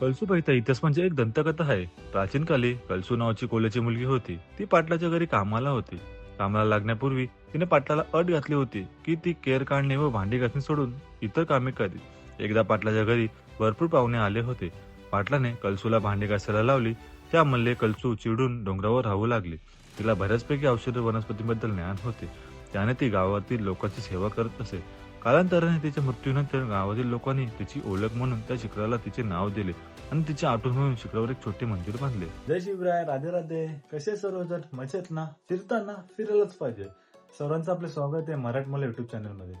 कळसूबाईचा इतिहास म्हणजे एक दंतकथा आहे. प्राचीन काली कळसू नावाची कोल्याची मुलगी होती. ती पाटलाच्या घरी कामाला होती. कामाला लागण्यापूर्वी तिने पाटलाला अट घातली होती की ती केर काढणे व भांडी घासणे सोडून इतर कामे करी एकदा पाटलाच्या घरी भरपूर पाहुणे आले होते. पाटलाने कलसूला भांडी घासायला लावली. त्यामधले कलसू चिडून डोंगरावर राहू लागली. तिला बऱ्याचपैकी औषध वनस्पतीबद्दल ज्ञान होते. त्याने ती गावातील लोकांची सेवा करत असे. कालांतराने तिच्या मृत्यूनंतर गावातील लोकांनी तिची ओळख म्हणून त्या शिखराला तिचे नाव दिले आणि तिची आठवण म्हणून शिखरावर एक छोटे मंदिर बांधले. जय शिवराय राधे राधे. कसे सर्वजण मजेत ना? फिरताना फिरायलाच पाहिजे. सर्वांचं आपले स्वागत आहे मराठमाला युट्यूब चॅनलमध्ये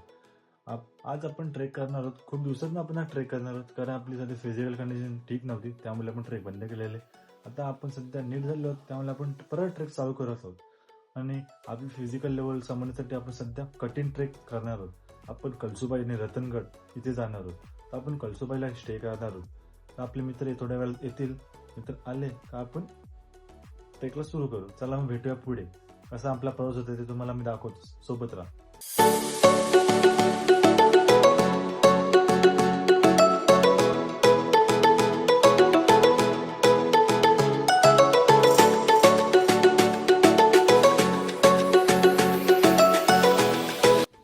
आप- आज आपण ट्रेक करणार आहोत. खूप दिवसात आपण ट्रेक करणार आहोत. कारण आपली सध्या फिजिकल कंडिशन ठीक नव्हती. त्यामुळे आपण ट्रेक बंद केलेले. आता आपण सध्या नीट झालो आहोत. त्यामुळे आपण परत ट्रेक चालू करत आहोत. आणि आपली फिजिकल लेवल समजण्यासाठी आपण सध्या कठीण ट्रेक करणार आहोत. आपण कलसुबाई आणि रतनगड इथे जाणार आहोत. तर आपण कलसुबाईला स्टे करणार आहोत. तर आपले मित्र थोड्या वेळात येतील. मित्र आले का आपण? ट्रेकला सुरू करू. चला मग भेटूया पुढे. कसा आपला प्रवास होता ते तुम्हाला मी दाखवतो. सोबत राहा.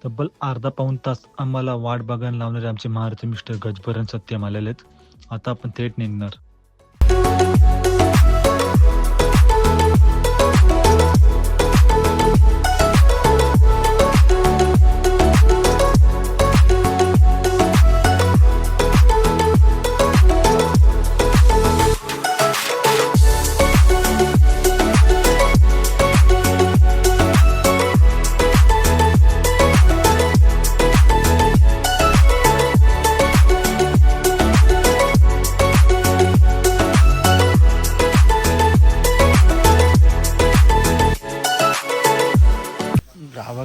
तब्बल अर्धा पाऊन तास आम्हाला वाट बघायला लावणारे आमचे महारथी मिस्टर गजबरन सत्यम आलेले आहेत. आता आपण थेट निघणार.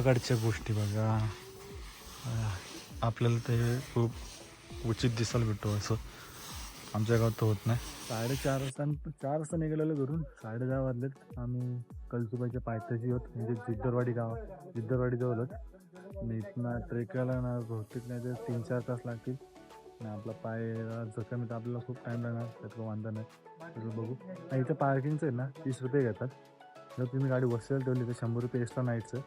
प्रकारच्या गोष्टी बघा. आपल्याला ते खूप उचित दिसायला भेटतो असं आमच्या गावात तर होत नाही. साडेचार वाजता चार वाजता निघालेलो घरून. साडे दहा वाजलेत. आम्ही कलसुबाईच्या पायथ्याशी होत. म्हणजे जिद्दरवाडी गाव. जिद्दरवाडी जवळ आणि इथनं ट्रेकला ना बहुतेक नाही तर तीन चार तास लागतील. आणि आपला पाय जखम तर आपल्याला खूप टाइम लागणार. त्याचं वांधा नाही. त्याचं बघू. नाही इथं पार्किंगचं आहे ना तीस रुपये घेतात. जर तुम्ही गाडी वसेल ठेवली तर शंभर रुपये एक्स्ट्रा नाईटचं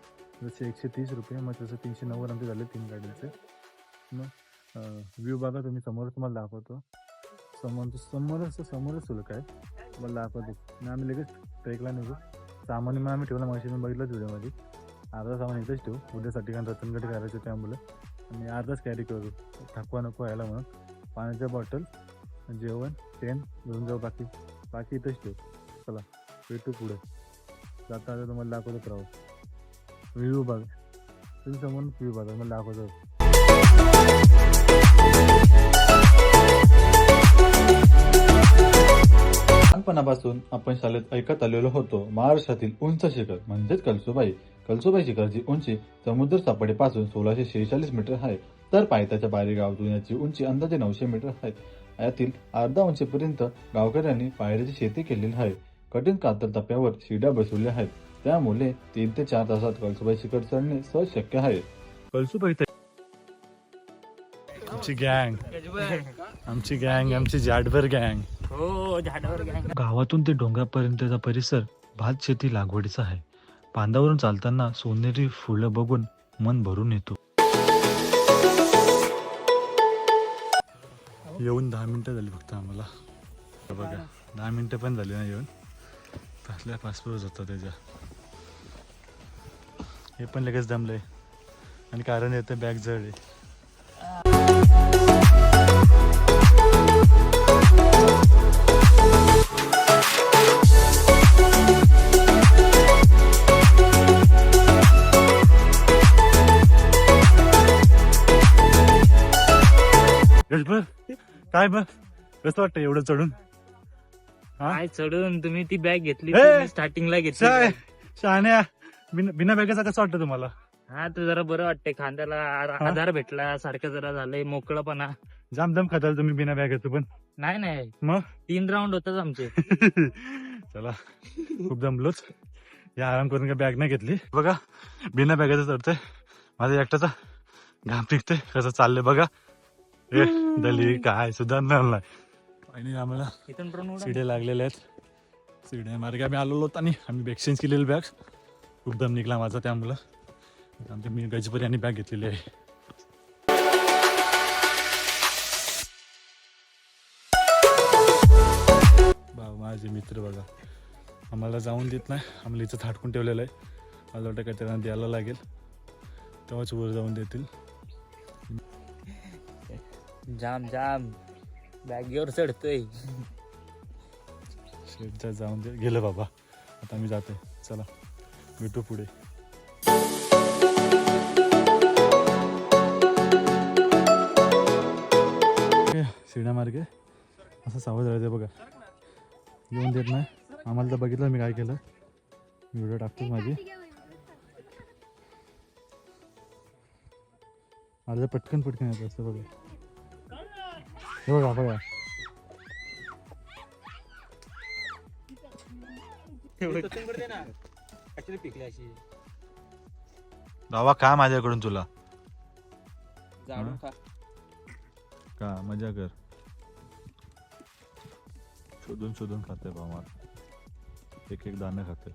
जसे एकशे तीस रुपये मग तसं तीनशे नव्वद आमचे झाले तीन गाडीचे. मग व्ह्यू बघा तुम्ही समोर तुम्हाला दाखवतो. समोर समोरच समोरच शुल्क आहे. मला दाखवतो. आणि आम्ही लगेच ट्रेकला निघू. सामान मग आम्ही ठेवला मशीन बघितलंच व्हिडिओमध्ये. अर्धा सामान इथंच ठेवू. उद्यासाठी कारण रतनगड करायचं त्यामुळे. आणि अर्धाच कॅरी करू. थकवा नको व्हायला म्हणून. पाण्याच्या बॉटल जेवण पेन घेऊन जाऊ बाकी. बाकी इथंच ठेवू. चला भेटू पुढे. जाता आता तुम्हाला दाखवतो प्रवास व्ह्यू बघ. तुम्ही समोर व्ह्यू बघा मला दाखवतो. लहानपणापासून आपण शाळेत ऐकत आलेलो होतो महाराष्ट्रातील उंच शिखर म्हणजेच कलसुबाई. कलसुबाई शिखरची उंची समुद्र सपाटीपासून सोळाशे शेहेचाळीस मीटर आहे. तर पायथ्याच्या बारी गावातून याची उंची अंदाजे नऊशे मीटर आहे. यातील अर्धा उंचीपर्यंत गावकऱ्यांनी पायऱ्याची शेती केलेली आहे. कठीण कातर टप्प्यावर शिड्या बसवल्या आहेत. त्यामुळे तीन ते चार तासात कलसुबाई शिखर चढणे सहज शक्य आहे. कळसूबाई आमची गँग. आमची गँग आमची जाडभर गँग. हो गँग. गावातून ते डोंगरापर्यंतचा परिसर भात शेती लागवडीचा आहे. बांधावरून चालताना सोनेरी फुलं बघून मन भरून येतो. येऊन दहा मिनिटं झाली फक्त आम्हाला. बघा दहा मिनिटं पण झाली ना येऊन? कसल्या पासपोर्ट होता त्याच्या. हे पण लगेच दमलंय. आणि कारण येतं बॅग जड आहे काय बघ कसं वाटतं एवढं चढून? काय चढून तुम्ही ती बॅग घेतली ए! स्टार्टिंगला घेतली शहाण्या बिना बिना बॅगेचा कसं वाटतं तुम्हाला? हा तर जरा बरं वाटतंय खांद्याला आ- आधार भेटला सारखं जरा झालंय मोकळपणा जाम दम खाताल तुम्ही बिना बॅगेचं पण. नाही नाही. मग? तीन राऊंड होतात आमचे. चला खूप दमलोच या आराम करून काय बॅग नाही घेतली. बघा बिना बॅगेचं चढतंय. माझा एकट्याचा घाम निघतंय कसं चाललंय बघा. ए दली काय सुद्धा नाही. आणि आम्हाला. इथून ड्रोन उडा. सिडे लागलेले आहेत. सिडे मार्गे आम्ही आलेलो होतो आणि आम्ही एक्सचेंज केलेले बॅग्स खूप दम निघला माझा त्यामुळं. आमच्या मी गजबरी आणि बॅग घेतलेली आहे. माझे मित्र बघा. आम्हाला जाऊन देत नाही. आम्हाला इथं थाटकून ठेवलेलं आहे. मला वाटतं काय त्यांना द्यायला लागेल. तेव्हाच वर जाऊन देतील. जाम जाम. बॅगेवर चढतोय. शेटच्या जाऊन दे. गेलं बाबा. आता मी जाते चला भेटू पुढे. शिण्यामार्गे असं सावध राहायचं बघा. येऊन देत नाही. आम्हाला तर बघितलं मी काय केलं. व्हिडिओ टाकतोच माझी. माझं पटकन पटकन येतं असं बघा. हे बघा बघा बाबा काय माझ्याकडून तुला? खा का मजा कर. शोधून शोधून खाते बाबा एक एक दाणं खाते.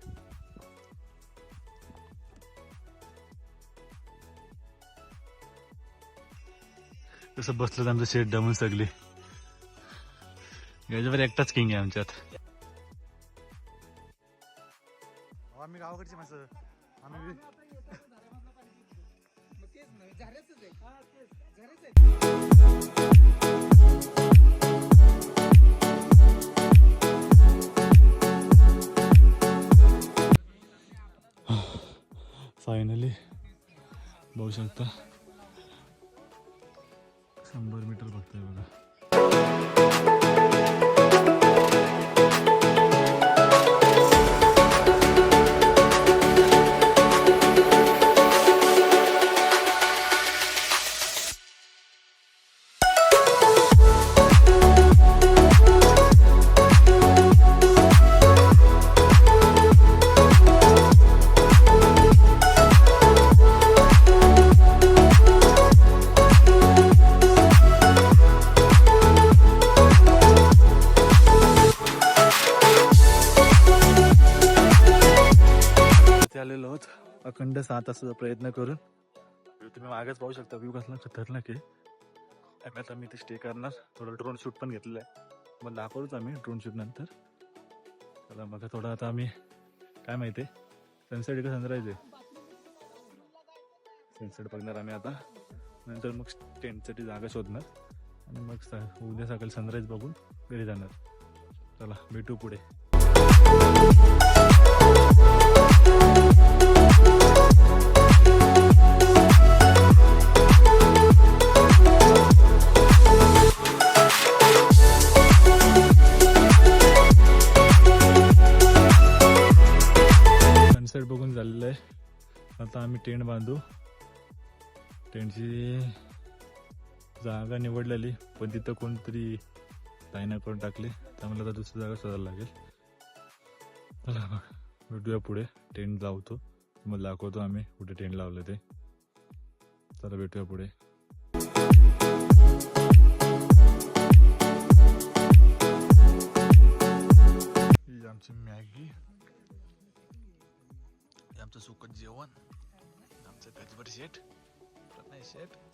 तसं बसलं आमचं शेट दमून सगळी. याच्यावर एकटाच किंग आहे आमच्यात आम्ही गावाकडची माणसं आम्ही फायनली बघू शकता शंभर मीटर बघताय बघा अखंड सहा तासाचा प्रयत्न करून. तुम्ही मागेच पाहू शकता व्ह्यू कसला खतरनाक आहे. आम्ही आता मी ते स्टे करणार. थोडं ड्रोन शूट पण घेतलेलं आहे. मग दाखवूच आम्ही ड्रोन शूट नंतर. चला मग थोडं आता आम्ही काय माहिती आहे? सनसेट का सनराईज आहे. सनसेट बघणार आम्ही आता. नंतर मग टेंटसाठी जागा शोधणार. आणि मग स- उद्या सकाळी सनराईज बघून घरी जाणार. चला भेटू पुढे. आम्ही टेंट बांधू. टेंटची जागा निवडलेली पण तिथं कोणतरी लाईन करून टाकली. त्यामुळे आता दुसरी जागा शोधायला लागेल. चला मग भेटूया पुढे. टेंट लावतो. मग दाखवतो आम्ही कुठे टेंट लावलं ते. चला भेटूया पुढे. आमची मॅगी. आमचं सुकट जेवण. So, that's what is it? What is it?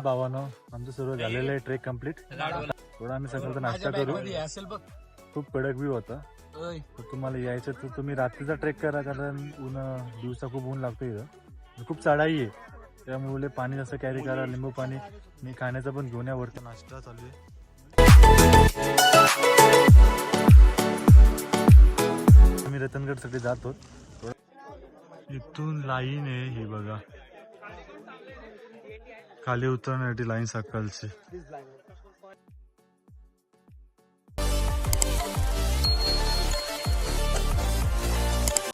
सर्व झालेलं आहे ट्रेक कंप्लीट. थोडा आम्ही सकाळचा नाश्ता करू. खूप कडक व्ह्यू होता. तर तुम्हाला यायचं तर तुम्ही रात्रीचा ट्रेक करा कारण ऊन दिवसा खूप ऊन लागतं इथं. खूप चढाई आहे. त्यामुळे पाणी जास्त कॅरी करा लिंबू पाणी. मी खाण्याचं पण घेऊन या वरती. नाश्ता चालू आहे. आम्ही रतनगडसाठी जातो इथून लाईन आहे ही बघा. खाली उतरण्यासाठी लाईन सकाळची